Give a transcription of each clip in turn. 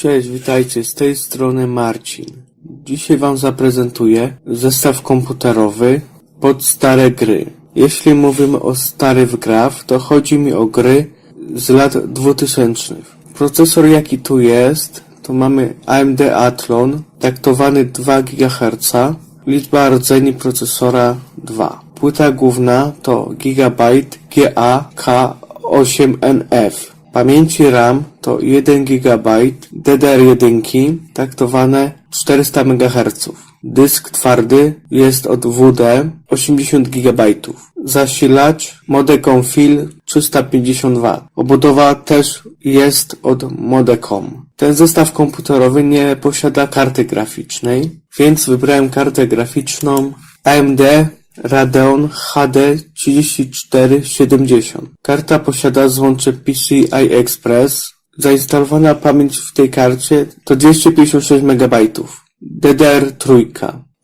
Cześć, witajcie, z tej strony Marcin. Dzisiaj Wam zaprezentuję zestaw komputerowy pod stare gry. Jeśli mówimy o starych grach, to chodzi mi o gry z lat 2000. Procesor jaki tu jest, to mamy AMD Athlon, taktowany 2 GHz, liczba rdzeni procesora 2. Płyta główna to Gigabyte GA-K8NF. Pamięci RAM to 1 GB DDR1 taktowane 400 MHz. Dysk twardy jest od WD 80 GB. Zasilacz Modecom Fil 350 W. Obudowa też jest od Modecom. Ten zestaw komputerowy nie posiada karty graficznej, więc wybrałem kartę graficzną AMD Radeon HD 3470. Karta posiada złącze PCI Express. Zainstalowana pamięć w tej karcie to 256 MB. DDR3.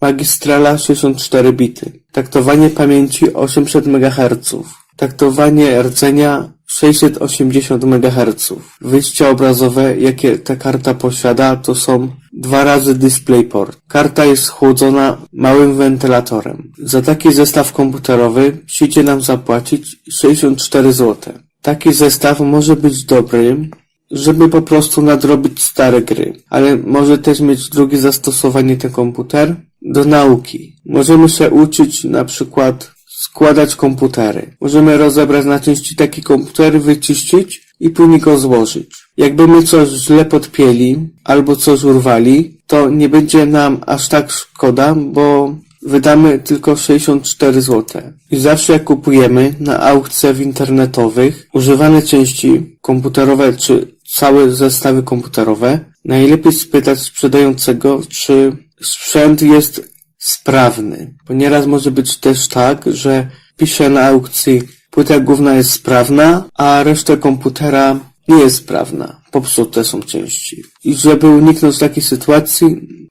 Magistrala 64 bity. Taktowanie pamięci 800 MHz. Taktowanie rdzenia 680 MHz. Wyjścia obrazowe, jakie ta karta posiada, to są dwa razy DisplayPort. Karta jest chłodzona małym wentylatorem. Za taki zestaw komputerowy musicie nam zapłacić 64 zł. Taki zestaw może być dobry, żeby po prostu nadrobić stare gry, ale może też mieć drugie zastosowanie ten komputer do nauki. Możemy się uczyć na przykład składać komputery. Możemy rozebrać na części taki komputer, wyczyścić i później go złożyć. Jakby my coś źle podpięli albo coś urwali, to nie będzie nam aż tak szkoda, bo wydamy tylko 64 zł. I zawsze jak kupujemy na aukcjach internetowych używane części komputerowe czy całe zestawy komputerowe, najlepiej spytać sprzedającego, czy sprzęt jest sprawny. Bo nieraz może być też tak, że pisze na aukcji płyta główna jest sprawna, a reszta komputera nie jest sprawna. Popsute są części. I żeby uniknąć takiej sytuacji,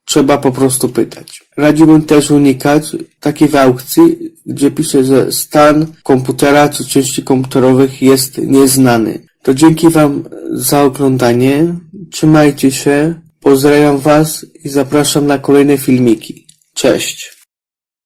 trzeba po prostu pytać. Radziłbym też unikać takiej aukcji, gdzie pisze, że stan komputera czy części komputerowych jest nieznany. To dzięki Wam za oglądanie. Trzymajcie się. Pozdrawiam Was i zapraszam na kolejne filmiki. Cześć.